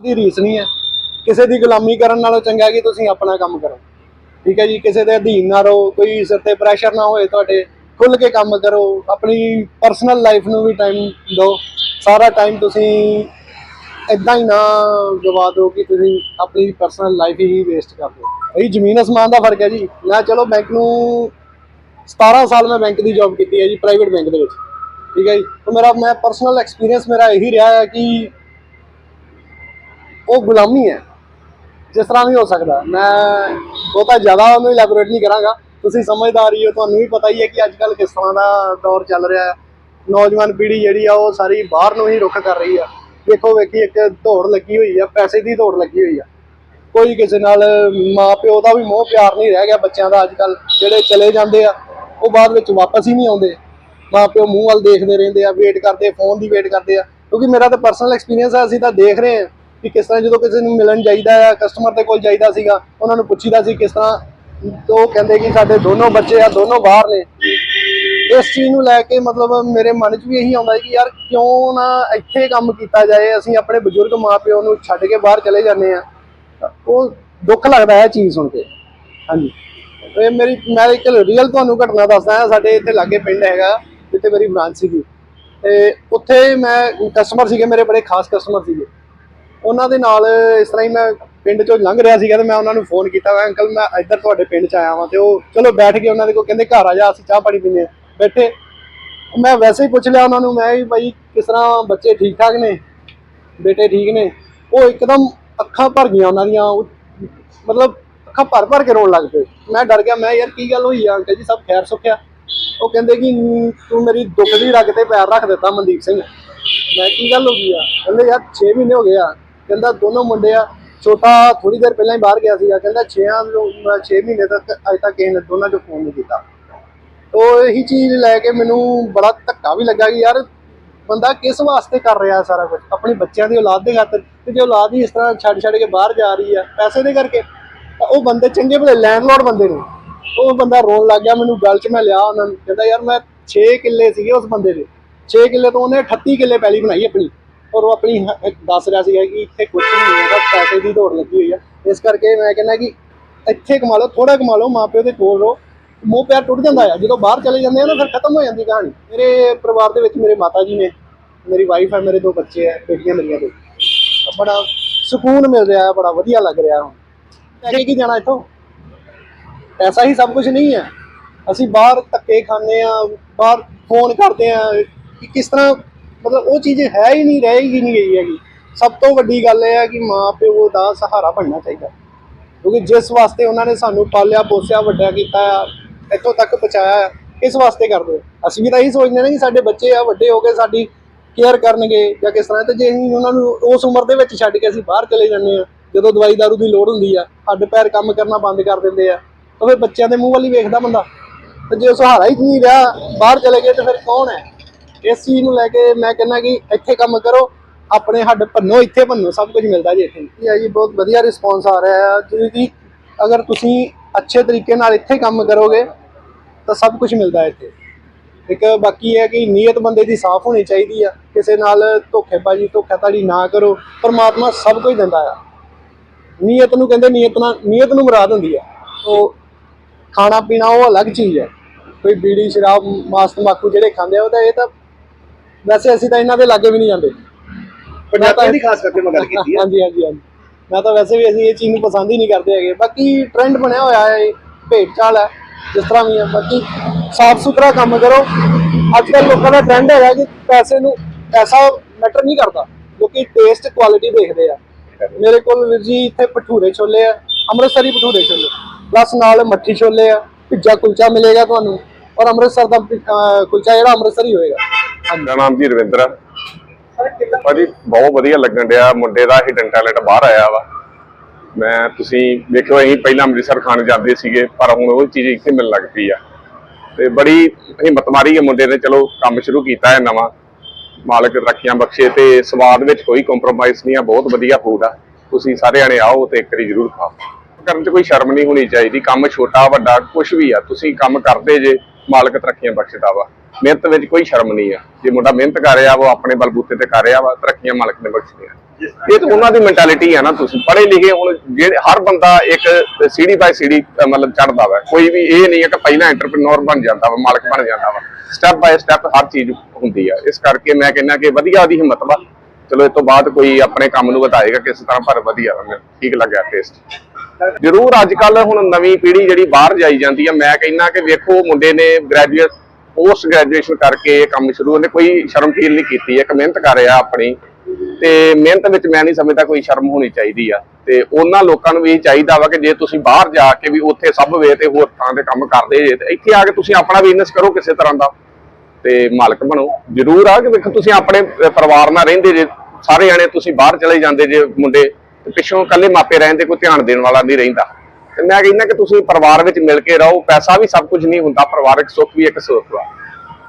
ਦੀ ਰੀਸ ਨਹੀਂ ਹੈ। ਕਿਸੇ ਦੀ ਗੁਲਾਮੀ ਕਰਨ ਨਾਲੋਂ ਚੰਗਾ ਕਿ ਤੁਸੀਂ ਆਪਣਾ ਕੰਮ ਕਰੋ। ਠੀਕ ਹੈ ਜੀ, ਕਿਸੇ ਦੇ ਅਧੀਨ ਨਾ ਰਹੋ, ਕੋਈ ਸਿਰ ਤੇ ਪ੍ਰੈਸ਼ਰ ਨਾ ਹੋਏ ਤੁਹਾਡੇ ਖੁੱਲ ਕੇ ਕੰਮ ਕਰੋ, ਆਪਣੀ ਪਰਸਨਲ ਲਾਈਫ ਨੂੰ ਵੀ ਟਾਈਮ ਦਿਓ। ਸਾਰਾ ਟਾਈਮ ਤੁਸੀਂ ਇਦਾਂ ਹੀ ਨਾ ਗਵਾ ਦਿਓ ਕਿ ਤੁਸੀਂ ਆਪਣੀ ਪਰਸਨਲ ਲਾਈਫ ਹੀ ਵੇਸਟ ਕਰ ਦਿਓ। ਇਹ ਜ਼ਮੀਨ ਅਸਮਾਨ ਦਾ ਫ਼ਰਕ ਹੈ ਜੀ। ਮੈਂ ਚਲੋ ਬੈਂਕ ਨੂੰ 17 ਸਾਲ ਮੈਂ ਬੈਂਕ ਦੀ ਜੌਬ ਕੀਤੀ ਹੈ ਜੀ ਪ੍ਰਾਈਵੇਟ ਬੈਂਕ ਦੇ ਵਿੱਚ। ਠੀਕ ਹੈ ਜੀ। ਤਾਂ ਮੇਰਾ, ਮੈਂ ਪਰਸਨਲ ਐਕਸਪੀਰੀਅੰਸ ਮੇਰਾ ਇਹੀ ਰਿਹਾ ਹੈ ਕਿ ਉਹ ਗੁਲਾਮੀ ਹੈ। ਜਿਸ ਤਰ੍ਹਾਂ ਵੀ ਹੋ ਸਕਦਾ। ਮੈਂ ਬਹੁਤਾ ਜ਼ਿਆਦਾ ਉਹਨੂੰ ਇਲੈਬੋਰੇਟ ਨਹੀਂ ਕਰਾਂਗਾ। ਤੁਸੀਂ ਸਮਝਦਾਰ ਹੀ ਹੋ, ਤੁਹਾਨੂੰ ਵੀ ਪਤਾ ਹੀ ਹੈ ਕਿ ਅੱਜ ਕੱਲ ਕਿਸ ਤਰ੍ਹਾਂ ਦਾ ਦੌਰ ਚੱਲ ਰਿਹਾ ਹੈ। ਨੌਜਵਾਨ ਪੀੜ੍ਹੀ ਜਿਹੜੀ ਆ, ਉਹ ਸਾਰੀ ਬਾਹਰ ਨੂੰ ਹੀ ਰੁੱਖ ਕਰ ਰਹੀ ਆ। ਵੇਖੋ, ਵੇਖੀ, ਇੱਕ ਦੌੜ ਲੱਗੀ ਹੋਈ ਆ, ਪੈਸੇ ਦੀ ਦੌੜ ਲੱਗੀ ਹੋਈ ਆ। ਕੋਈ ਕਿਸੇ ਨਾਲ ਮਾਂ ਪਿਓ ਦਾ ਵੀ ਮੋਹ ਪਿਆਰ ਨਹੀਂ ਰਹਿ ਗਿਆ ਬੱਚਿਆਂ ਦਾ ਅੱਜ ਕੱਲ ਜਿਹੜੇ ਚਲੇ ਜਾਂਦੇ ਆ, ਉਹ ਬਾਅਦ ਵਿੱਚ ਵਾਪਸ ਹੀ ਨਹੀਂ ਆਉਂਦੇ। ਮਾਂ ਪਿਓ ਮੂੰਹ ਵੱਲ ਦੇਖਦੇ ਰਹਿੰਦੇ ਆ ਵੇਟ ਕਰਦੇ ਫੋਨ ਦੀ ਵੇਟ ਕਰਦੇ ਆ। ਕਿਉਂਕਿ ਮੇਰਾ ਤਾਂ ਪਰਸਨਲ ਐਕਸਪੀਰੀਅੰਸ ਹੈ, ਅਸੀਂ ਤਾਂ ਦੇਖ ਰਹੇ ਹਾਂ। ਕਿ ਕਿਸ ਤਰ੍ਹਾਂ ਜਦੋਂ ਕਿਸੇ ਨੂੰ ਮਿਲਣ ਜਾਈਦਾ ਆ ਕਸਟਮਰ ਦੇ ਕੋਲ ਜਾਈਦਾ ਸੀਗਾ, ਉਹਨਾਂ ਨੂੰ ਪੁੱਛੀਦਾ ਸੀ ਕਿਸ ਤਰ੍ਹਾਂ ਉਹ ਕਹਿੰਦੇ ਕਿ ਸਾਡੇ ਦੋਨੋਂ ਬੱਚੇ ਆ, ਦੋਨੋਂ ਬਾਹਰ ਨੇ। ਇਸ ਚੀਜ਼ ਨੂੰ ਲੈ ਕੇ ਮਤਲਬ ਮੇਰੇ ਮਨ 'ਚ ਵੀ ਇਹੀ ਆਉਂਦਾ ਹੈ ਕਿ ਯਾਰ ਕਿਉਂ ਨਾ ਇੱਥੇ ਕੰਮ ਕੀਤਾ ਜਾਏ, ਅਸੀਂ ਆਪਣੇ ਬਜ਼ੁਰਗ ਮਾਪਿਓ ਨੂੰ ਛੱਡ ਕੇ ਬਾਹਰ ਚਲੇ ਜਾਂਦੇ ਆ। ਉਹ ਦੁੱਖ ਲੱਗਦਾ ਹੈ ਚੀਜ਼ ਸੁਣ ਕੇ। ਹਾਂਜੀ। ਇਹ ਮੇਰੀ, ਮੈਂ ਇੱਕ ਰੀਅਲ ਤੁਹਾਨੂੰ ਘਟਨਾ ਦੱਸਦਾ ਸਾਡੇ ਇੱਥੇ ਲਾਗੇ ਪਿੰਡ ਹੈਗਾ, ਜਿੱਥੇ ਮੇਰੀ ਬ੍ਰਾਂਚ ਸੀਗੀ। ਤੇ ਉੱਥੇ ਮੈਂ ਕਸਟਮਰ ਸੀਗੇ, ਮੇਰੇ ਬੜੇ ਖਾਸ ਕਸਟਮਰ ਸੀਗੇ। ਉਹਨਾਂ ਦੇ ਨਾਲ ਇਸ ਤਰ੍ਹਾਂ ਹੀ ਮੈਂ ਪਿੰਡ ਚੋਂ ਲੰਘ ਰਿਹਾ ਸੀਗਾ ਤੇ ਮੈਂ ਉਹਨਾਂ ਨੂੰ ਫੋਨ ਕੀਤਾ, ਮੈਂ ਅੰਕਲ, ਮੈਂ ਇੱਧਰ ਤੁਹਾਡੇ ਪਿੰਡ ਚ ਆਇਆ ਵਾਂ। ਤੇ ਉਹ ਚਲੋ ਬੈਠ ਕੇ ਉਹਨਾਂ ਦੇ ਕੋਲ ਕਹਿੰਦੇ, ਘਰ ਆ ਜਾ, ਅਸੀਂ ਚਾਹ ਪਾਣੀ ਪੀਂਦੇ ਹਾਂ। ਬੈਠੇ। ਮੈਂ ਵੈਸੇ ਹੀ ਪੁੱਛ ਲਿਆ ਉਹਨਾਂ ਨੂੰ, ਮੈਂ ਵੀ ਬਾਈ, ਕਿਸ ਤਰ੍ਹਾਂ ਬੱਚੇ ਠੀਕ ਠਾਕ ਨੇ? ਬੇਟੇ ਠੀਕ ਨੇ? ਉਹ ਇੱਕਦਮ ਅੱਖਾਂ ਭਰ ਗਈਆਂ ਉਹਨਾਂ ਦੀਆਂ, ਉਹ ਮਤਲਬ ਅੱਖਾਂ ਭਰ ਭਰ ਕੇ ਰੋਣ ਲੱਗ ਪਏ। ਮੈਂ ਡਰ ਗਿਆ, ਮੈਂ ਯਾਰ, ਕੀ ਗੱਲ ਹੋਈ ਆ? ਅੰਕਲ ਜੀ, ਸਭ ਖੈਰ ਸੁੱਖਿਆ ਉਹ ਕਹਿੰਦੇ ਕਿ, ਤੂੰ ਮੇਰੀ ਦੁੱਖ ਦੀ ਰਗ ਤੇ ਪੈਰ ਰੱਖ ਦਿੱਤਾ ਮਨਦੀਪ ਸਿੰਘ। ਮੈਂ ਕੀ ਗੱਲ ਹੋ ਗਈ ਆ? ਕਹਿੰਦੇ, ਯਾਰ 6 ਮਹੀਨੇ ਹੋ ਗਏ ਆ। ਕਹਿੰਦਾ ਦੋਨੋਂ ਮੁੰਡੇ ਆ ਛੋਟਾ ਥੋੜੀ ਦੇਰ ਪਹਿਲਾਂ ਹੀ ਬਾਹਰ ਗਿਆ ਸੀਗਾ, ਕਹਿੰਦਾ 6 6 ਮਹੀਨੇ ਤੱਕ, ਅਜੇ ਤੱਕ ਕਿਸੇ ਨੇ ਦੋਨਾਂ ਚੋਂ ਫੋਨ ਨਹੀਂ ਕੀਤਾ। ਤੋ ਇਹੀ ਚੀਜ਼ ਲੈ ਕੇ ਮੈਨੂੰ ਬੜਾ ਧੱਕਾ ਵੀ ਲੱਗਾ ਕਿ ਯਾਰ ਬੰਦਾ ਕਿਸ ਵਾਸਤੇ ਕਰ ਰਿਹਾ ਸਾਰਾ ਕੁਝ ਆਪਣੀ ਬੱਚਿਆਂ ਦੀ ਔਲਾਦ ਦੇ ਖਾਤਰ। ਤੇ ਜੇ ਔਲਾਦ ਹੀ ਇਸ ਤਰ੍ਹਾਂ ਛੱਡ ਛੱਡ ਕੇ ਬਾਹਰ ਜਾ ਰਹੀ ਆ ਪੈਸੇ ਦੇ ਕਰਕੇ, ਤਾਂ ਉਹ ਬੰਦੇ ਚੰਗੇ ਭਲੇ ਲੈਂਡਲੋਰਡ ਬੰਦੇ ਨੇ। ਉਹ ਬੰਦਾ ਰੋਣ ਲੱਗ ਗਿਆ, ਮੈਨੂੰ ਗੱਲ 'ਚ ਮੈਂ ਲਿਆ ਉਹਨਾਂ ਨੂੰ। ਕਹਿੰਦਾ ਯਾਰ ਮੈਂ 6 ਕਿੱਲੇ ਸੀਗੇ ਉਸ ਬੰਦੇ ਦੇ। 6 ਕਿੱਲੇ ਤੋਂ ਉਹਨੇ 38 ਕਿੱਲੇ ਪੈਲੀ ਬਣਾਈ ਆਪਣੀ। ਔਰ ਉਹ ਆਪਣੀ ਹ- ਦੱਸ ਰਿਹਾ ਸੀਗਾ ਕਿ ਇੱਥੇ ਕੁਝ ਨਹੀਂ ਹੈਗਾ, ਪੈਸੇ ਦੀ ਦੌੜ ਲੱਗੀ ਹੋਈ ਆ। ਇਸ ਕਰਕੇ ਮੈਂ ਕਹਿੰਦਾ ਕਿ ਇੱਥੇ ਕਮਾ ਲਓ ਥੋੜਾ ਕਮਾ ਲਓ, ਮਾਪਿਓ ਦੇ ਕੋਲ ਰਹੋ। ਮੋਹ ਪਿਆਰ ਟੁੱਟ ਜਾਂਦਾ ਆ। ਜਦੋਂ ਬਾਹਰ ਚਲੇ ਜਾਂਦੇ ਆ ਨਾ, ਫਿਰ ਖਤਮ ਹੋ ਜਾਂਦੀ ਕਹਾਣੀ। ਮੇਰੇ ਪਰਿਵਾਰ ਦੇ ਵਿੱਚ ਮੇਰੇ ਮਾਤਾ ਜੀ ਨੇ, ਮੇਰੀ ਵਾਈਫ ਹੈ ਮੇਰੇ ਦੋ ਬੱਚੇ ਹੈ ਬੇਟੀਆਂ ਮੇਰੀਆਂ ਦੋ। ਬੜਾ ਸਕੂਨ ਮਿਲ ਰਿਹਾ ਹੈ ਬੜਾ ਵਧੀਆ ਲੱਗ ਰਿਹਾ ਹੁਣ। ਲੈ ਕੇ ਕੀ ਜਾਣਾ ਇੱਥੋਂ? ਪੈਸਾ ਹੀ ਸਭ ਕੁਝ ਨਹੀਂ ਹੈ ਅਸੀਂ ਬਾਹਰ ਧੱਕੇ ਖਾਂਦੇ ਆ, ਬਾਹਰ ਫੋਨ ਕਰਦੇ ਆ ਕਿ ਕਿਸ ਤਰ੍ਹਾਂ ਮਤਲਬ ਉਹ ਚੀਜ਼ ਹੈ ਹੀ ਨਹੀਂ ਰਹੇਗੀ ਨਹੀਂ ਗਈ ਹੈਗੀ। ਸਭ ਤੋਂ ਵੱਡੀ ਗੱਲ ਇਹ ਹੈ ਕਿ ਮਾਂ ਪਿਓ ਦਾ ਸਹਾਰਾ ਬਣਨਾ ਚਾਹੀਦਾ। ਕਿਉਂਕਿ ਜਿਸ ਵਾਸਤੇ ਉਹਨਾਂ ਨੇ ਸਾਨੂੰ ਪਾਲਿਆ, ਪੋਸਿਆ, ਵੱਡਾ ਕੀਤਾ ਆ, ਇੱਥੋਂ ਤੱਕ ਪਹੁੰਚਾਇਆ ਇਸ ਵਾਸਤੇ ਕਰਦੇ ਅਸੀਂ ਵੀ ਤਾਂ ਇਹੀ ਸੋਚਦੇ ਨੇ ਕਿ ਸਾਡੇ ਬੱਚੇ ਆ, ਵੱਡੇ ਹੋ ਕੇ ਸਾਡੀ ਕੇਅਰ ਕਰਨਗੇ ਜਾਂ ਕਿਸ ਤਰ੍ਹਾਂ। ਤੇ ਜੇ ਅਸੀਂ ਉਹਨਾਂ ਨੂੰ ਉਸ ਉਮਰ ਦੇ ਵਿੱਚ ਛੱਡ ਕੇ ਅਸੀਂ ਬਾਹਰ ਚਲੇ ਜਾਂਦੇ ਆ, ਜਦੋਂ ਦਵਾਈ ਦਾਰੂ ਦੀ ਲੋੜ ਹੁੰਦੀ ਆ, ਹੱਡ ਪੈਰ ਕੰਮ ਕਰਨਾ ਬੰਦ ਕਰ ਦਿੰਦੇ ਆ, ਤਾਂ ਫਿਰ ਬੱਚਿਆਂ ਦੇ ਮੂੰਹ ਵੱਲ ਹੀ ਵੇਖਦਾ ਬੰਦਾ। ਤੇ ਜੇ ਉਹ ਸਹਾਰਾ ਹੀ ਨਹੀਂ ਰਿਹਾ, ਬਾਹਰ ਚਲੇ ਗਏ ਤੇ ਫਿਰ ਕੌਣ ਹੈ? ਇਸ ਚੀਜ਼ ਨੂੰ ਲੈ ਕੇ ਮੈਂ ਕਹਿੰਦਾ ਕਿ ਇੱਥੇ ਕੰਮ ਕਰੋ, ਆਪਣੇ ਹੱਡ ਭੰਨੋ, ਇੱਥੇ ਭੰਨੋ, ਸਭ ਕੁਝ ਮਿਲਦਾ ਜੀ ਇੱਥੇ। ਇਹ ਹੈ ਜੀ, ਬਹੁਤ ਵਧੀਆ ਰਿਸਪੌਂਸ ਆ ਰਿਹਾ ਹੈ ਜਿਵੇਂ ਅਗਰ ਤੁਸੀਂ ਅੱਛੇ ਤਰੀਕੇ ਨਾਲ ਇੱਥੇ ਕੰਮ ਕਰੋਗੇ, ਤਾਂ ਸਭ ਕੁਝ ਮਿਲਦਾ ਹੈ ਇੱਥੇ। ਇੱਕ ਬਾਕੀ ਹੈ ਕਿ ਨੀਅਤ ਬੰਦੇ ਦੀ ਸਾਫ਼ ਹੋਣੀ ਚਾਹੀਦੀ ਆ। ਕਿਸੇ ਨਾਲ ਧੋਖੇਬਾਜ਼ੀ ਧੋਖਾਧੜੀ ਨਾ ਕਰੋ। ਪਰਮਾਤਮਾ ਸਭ ਕੁਝ ਦਿੰਦਾ ਆ। ਨੀਅਤ ਨੂੰ ਕਹਿੰਦੇ ਨੀਅਤ ਨਾਲ, ਨੀਅਤ ਨੂੰ ਮੁਰਾਦ ਹੁੰਦੀ ਆ। ਉਹ ਖਾਣਾ ਪੀਣਾ ਉਹ ਅਲੱਗ ਚੀਜ਼ ਹੈ। ਕੋਈ ਬੀੜੀ ਸ਼ਰਾਬ, ਮਾਸ ਤੰਬਾਕੂ ਜਿਹੜੇ ਖਾਂਦੇ ਆ, ਉਹ ਤਾਂ ਇਹ ਤਾਂ ਵੈਸੇ ਅਸੀਂ ਤਾਂ ਇਹਨਾਂ ਦੇ ਲਾਗੇ ਵੀ ਨਹੀਂ ਜਾਂਦੇ। ਪੰਜਾਬੀ ਦੀ ਖਾਸ ਕਰਕੇ ਮੈਂ ਗੱਲ ਕੀਤੀ ਹੈ। ਹਾਂਜੀ ਹਾਂਜੀ ਹਾਂਜੀ। ਮੈਂ ਤਾਂ ਵੈਸੇ ਵੀ ਅਸੀਂ ਇਹ ਚੀਜ਼ ਨੂੰ ਪਸੰਦ ਹੀ ਨਹੀਂ ਕਰਦੇ ਹੈਗੇ। ਬਾਕੀ ਟ੍ਰੈਂਡ ਬਣਿਆ ਹੋਇਆ ਹੈ ਭੇਡ ਚਾਲ ਹੈ ਜਿਸ ਤਰ੍ਹਾਂ ਵੀ ਹੈ। ਬਾਕੀ ਸਾਫ਼ ਸੁਥਰਾ ਕੰਮ ਕਰੋ। ਅੱਜ ਕੱਲ੍ਹ ਲੋਕਾਂ ਦਾ ਟ੍ਰੈਂਡ ਹੈਗਾ ਕਿ ਪੈਸੇ ਨੂੰ ਪੈਸਾ ਮੈਟਰ ਨਹੀਂ ਕਰਦਾ ਲੋਕੀ ਟੇਸਟ ਕੁਆਲਿਟੀ ਦੇਖਦੇ ਆ। ਮੇਰੇ ਕੋਲ ਵੀਰ ਜੀ ਇੱਥੇ ਭਟੂਰੇ ਛੋਲੇ ਆ ਅੰਮ੍ਰਿਤਸਰੀ ਭਟੂਰੇ ਛੋਲੇ। ਪਲੱਸ ਨਾਲ ਮੱਠੀ ਛੋਲੇ ਆ ਪਿੱਜ਼ਾ ਕੁਲਚਾ ਮਿਲੇਗਾ ਤੁਹਾਨੂੰ। ਔਰ ਅੰਮ੍ਰਿਤਸਰ ਦਾ ਕੁਲਚਾ ਜਿਹੜਾ ਅੰਮ੍ਰਿਤਸਰੀ ਹੋਏਗਾ। ਮੇਰਾ ਨਾਮ ਜੀ ਰਵਿੰਦਰ ਆ। ਭਾਜੀ, ਬਹੁਤ ਵਧੀਆ ਲੱਗਣ ਡਿਆ। ਮੁੰਡੇ ਦਾ ਹਿਡਨ ਟੈਲੈਂਟ ਬਾਹਰ ਆਇਆ ਵਾ। ਮੈਂ, ਤੁਸੀਂ ਵੇਖਿਓ, ਅਸੀਂ ਪਹਿਲਾਂ ਅੰਮ੍ਰਿਤਸਰ ਖਾਣ ਜਾਂਦੇ ਸੀਗੇ, ਪਰ ਹੁਣ ਉਹ ਚੀਜ਼ ਇੱਥੇ ਮਿਲਣ ਲੱਗ ਪਈ ਆ। ਤੇ ਬੜੀ ਹਿੰਮਤ ਮਾਰੀ ਹੈ ਮੁੰਡੇ ਨੇ। ਚਲੋ, ਕੰਮ ਸ਼ੁਰੂ ਕੀਤਾ ਹੈ ਨਵਾਂ। ਮਾਲਕ ਰੱਖੀਆਂ ਬਖਸ਼ੇ ਤੇ ਸਵਾਦ ਵਿੱਚ ਕੋਈ ਕੰਪਰੋਮਾਈਜ਼ ਨਹੀਂ ਆ। ਬਹੁਤ ਵਧੀਆ ਫੂਡ ਆ। ਤੁਸੀਂ ਸਾਰੇ ਜਣੇ ਆਓ ਤੇ ਇੱਕ ਵਾਰੀ ਜ਼ਰੂਰ ਖਾਓ। ਕਰਨ 'ਚ ਕੋਈ ਸ਼ਰਮ ਨਹੀਂ ਹੋਣੀ ਚਾਹੀਦੀ। ਕੰਮ ਛੋਟਾ, ਵੱਡਾ ਕੁਝ ਵੀ ਆ। ਤੁਸੀਂ ਕੰਮ ਕਰਦੇ ਜੇ, ਮਾਲਕ ਤਰੱਕੀਆਂ ਬਖਸ਼ਦਾ ਵਾ। ਮਿਹਨਤ ਵਿੱਚ ਕੋਈ ਸ਼ਰਮ ਨਹੀਂ ਆ। ਜੇ ਮੁੰਡਾ ਮਿਹਨਤ ਕਰ ਰਿਹਾ ਵਾ, ਉਹ ਆਪਣੇ ਬਲਬੂਤੇ ਤੇ ਕਰ ਰਿਹਾ ਵਾ, ਤਰੱਕੀਆਂ ਮਾਲਕ ਨੇ ਬਖਸ਼ਦੀਆਂ ਇਹ ਤਾਂ ਉਹਨਾਂ ਦੀ ਮੈਂਟੈਲਿਟੀ ਆ ਨਾ ਤੁਸੀਂ। ਪੜ੍ਹੇ ਲਿਖੇ ਹੁਣ ਜਿਹੜੇ ਹਰ ਬੰਦਾ ਇੱਕ ਸੀੜੀ ਬਾਈ ਸੀੜੀ ਮਤਲਬ ਚੜਦਾ ਵਾ। ਕੋਈ ਵੀ ਇਹ ਨਹੀਂ ਹੈ ਕਿ ਪਹਿਲਾਂ ਐਂਟਰਪ੍ਰੀਨੋਰ ਬਣ ਜਾਂਦਾ ਵਾ, ਮਾਲਕ ਬਣ ਜਾਂਦਾ ਵਾ। ਸਟੈਪ ਬਾਈ ਸਟੈਪ ਹਰ ਚੀਜ਼ ਹੁੰਦੀ ਆ। ਇਸ ਕਰਕੇ ਮੈਂ ਕਹਿੰਦਾ ਕਿ ਵਧੀਆ ਉਹਦੀ ਹਿੰਮਤ ਵਾ। ਚਲੋ ਇਸ ਤੋਂ ਬਾਅਦ ਕੋਈ ਆਪਣੇ ਕੰਮ ਨੂੰ ਵਧਾਏਗਾ, ਕਿਸ ਤਰ੍ਹਾਂ, ਪਰ ਵਧੀਆ ਵਾ। ਮੈਨੂੰ ਠੀਕ ਲੱਗਿਆ ਟੇਸਟ ਜ਼ਰੂਰ ਅੱਜ ਕੱਲ ਹੁਣ ਨਵੀਂ ਪੀੜ੍ਹੀ ਜਿਹੜੀ ਬਾਹਰ ਜਾਈ ਜਾਂਦੀ ਆ, ਮੈਂ ਕਹਿੰਦਾ ਕਿ ਵੇਖੋ ਮੁੰਡੇ ਨੇ ਗ੍ਰੈਜੂਏਟ ਪੋਸਟ ਗ੍ਰੈਜੂਏਸ਼ਨ ਕਰਕੇ ਇਹ ਕੰਮ ਸ਼ੁਰੂ ਉਹਨੇ ਕੋਈ ਸ਼ਰਮ ਫੀਲ ਨਹੀਂ ਕੀਤੀ, ਇੱਕ ਮਿਹਨਤ ਕਰ ਰਿਹਾ ਆਪਣੀ। ਤੇ ਮਿਹਨਤ ਵਿੱਚ ਮੈਂ ਨਹੀਂ ਸਮਝਦਾ ਕੋਈ ਸ਼ਰਮ ਹੋਣੀ ਚਾਹੀਦੀ ਆ। ਤੇ ਉਹਨਾਂ ਲੋਕਾਂ ਨੂੰ ਵੀ ਚਾਹੀਦਾ ਵਾ ਕਿ ਜੇ ਤੁਸੀਂ ਬਾਹਰ ਜਾ ਕੇ ਵੀ ਉੱਥੇ ਸਭ ਵੇ ਤੇ ਹੋਰ ਥਾਂ ਤੇ ਕੰਮ ਕਰਦੇ ਜੇ, ਤੇ ਇੱਥੇ ਆ ਕੇ ਤੁਸੀਂ ਆਪਣਾ ਬਿਜ਼ਨਸ ਕਰੋ ਕਿਸੇ ਤਰ੍ਹਾਂ ਦਾ। ਤੇ ਮਾਲਕ ਬਣੋ। ਜ਼ਰੂਰ ਆ ਕਿ ਵੇਖੋ ਤੁਸੀਂ ਆਪਣੇ ਪਰਿਵਾਰ ਨਾਲ ਰਹਿੰਦੇ ਜੇ, ਸਾਰੇ ਜਾਣੇ ਤੁਸੀਂ ਬਾਹਰ ਚਲੇ ਜਾਂਦੇ ਜੇ ਮੁੰਡੇ, ਤੇ ਪਿੱਛੋਂ ਇਕੱਲੇ ਮਾਪੇ ਰਹਿੰਦੇ ਕੋਈ ਧਿਆਨ ਦੇਣ ਵਾਲਾ ਨਹੀਂ ਰਹਿੰਦਾ। ਤੇ ਮੈਂ ਕਹਿੰਦਾ ਕਿ ਤੁਸੀਂ ਪਰਿਵਾਰ ਵਿੱਚ ਮਿਲ ਕੇ ਰਹੋ, ਪੈਸਾ ਵੀ ਸਭ ਕੁਝ ਨਹੀਂ ਹੁੰਦਾ, ਪਰਿਵਾਰਕ ਸੁੱਖ ਵੀ ਇੱਕ ਸੁੱਖ ਵਾ।